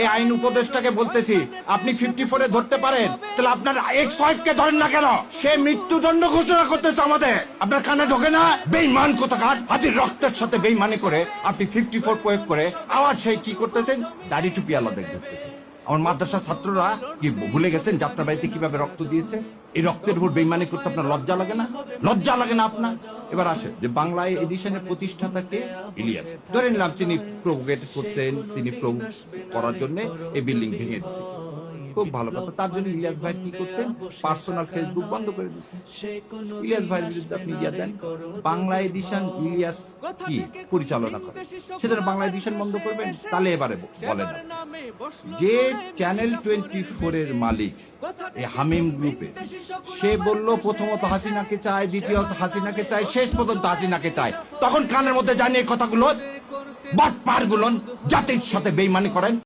এই আইন উপদেষ্টাকে বলতেছি, আপনি ফিফটি ফোরে ধরতে পারেন, তাহলে আপনার এক্স ওয়াইফকে ধরেন না কেন? সে মৃত্যুদণ্ড ঘোষণা করতেছে আমাদের। আপনার কানে ঢোকে না? বেইমান কোথাকার? হাতির রক্তের সাথে বেইমানি করে আপনি ফিফটি ফোর প্রয়োগ করে আবার সে কি করতেছেন? দাড়ি টুপি আলাদা ধরতেছেন আমার মাদ্রাসা ছাত্ররা কি ভুলে গেছেন যাত্রা বাড়িতে কীভাবে রক্ত দিয়েছে? এই রক্তের উপর বেইমানি করতে আপনার লজ্জা লাগে না? লজ্জা লাগে না আপনার? এবার আসে যে বাংলায় এডিশনের প্রতিষ্ঠাতাকে ইলিয়াস। ধরে নিলাম, তিনি প্রভোগেট করছেন, তিনি প্রভু করার জন্য এই বিল্ডিং ভেঙে দিচ্ছে খুব ভালো কথা। তার জন্য ইলিয়াস ভাই কি করছেন? পার্সোনাল ফেসবুক বন্ধ করে দিচ্ছে ইলিয়াস ভাইয়ের বিরুদ্ধে আপনি ইয়া দেন। বাংলা এডিশন ইলিয়াস কি পরিচালনা করে? সেজন্য বাংলা এডিশন বন্ধ করবেন? তাহলে এবারে বলেন। যে চ্যানেল টোয়েন্টি ফোর এর মালিক এই হামিম গ্রুপে সে বলল প্রথমত হাসিনাকে চায় দ্বিতীয়ত হাসিনাকে চায় শেষ পর্যন্ত হাসিনাকে চায় তখন কানের মধ্যে জানিয়ে কথাগুলো বাট পারগুলো জাতির সাথে বেইমানি করেন।